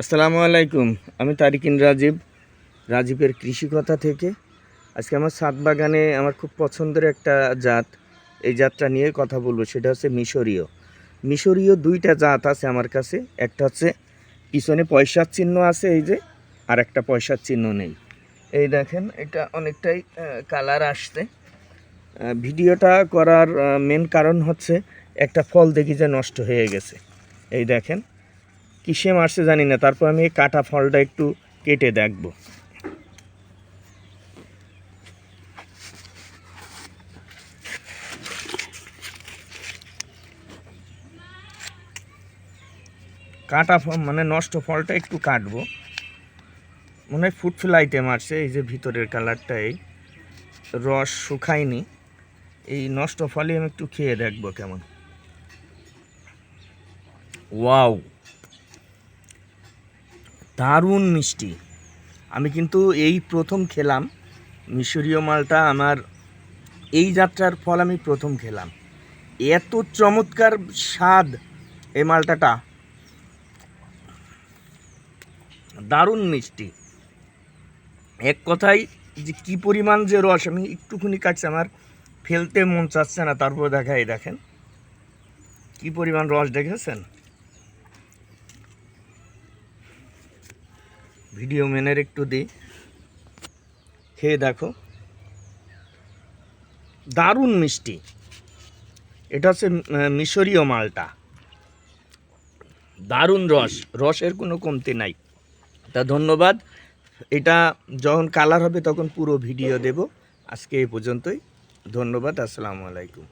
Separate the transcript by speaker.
Speaker 1: আসসালামু আলাইকুম, আমি তারিকিন রাজীব, রাজীবের কৃষিকথা থেকে। আজকে আমার ছাদ বাগানে আমার খুব পছন্দের একটা জাত, এই জাতটা নিয়ে কথা বলব, সেটা হচ্ছে মিশরীয়। মিশরীয় দুইটা জাত আছে আমার কাছে, একটা হচ্ছে পিছনে পয়সার চিহ্ন আছে এই যে, আর একটা পয়সার চিহ্ন নেই। এই দেখেন, এটা অনেকটাই কালার আসছে। ভিডিওটা করার মেন কারণ হচ্ছে একটা ফল দেখি যে নষ্ট হয়ে গেছে। এই দেখেন কিসে মারছে জানি না, তারপর আমি কাটা ফলটা একটু কেটে দেখব। কাটা ফল মানে নষ্ট ফলটা একটু কাটবো। মনে হয় ফুড ফ্লাইটে মারছে, এই যে ভিতরের কালারটা এই। রস শুকায়নি। এই নষ্ট ফলে আমি একটু খেয়ে দেখব কেমন। ওয়াও! দারুণ মিষ্টি। আমি কিন্তু এই প্রথম খেলাম। মিশরীয় মালটা আমার এই যাত্রার ফল আমি প্রথম খেলাম। এত চমৎকার স্বাদ এই মালটাটা। দারুণ মিষ্টি। এক কথায় যে কি পরিমাণ যে রস, আমি একটুখানি কাটছি, আমার ফেলতে মন চাচ্ছে না, তারপর দেখা এই দেখেন। কি পরিমাণ রস, দেখেছেন? ভিডিও মেনের একটু দিই খেয়ে দেখো। দারুণ মিষ্টি। এটা হচ্ছে মিশরীয় মালটা। দারুণ রস। রসের কোনো কমতি নাই। তা ধন্যবাদ। এটা যখন কালার হবে তখন পুরো ভিডিও দেব। আজকে এই পর্যন্তই। ধন্যবাদ। আসসালামু আলাইকুম।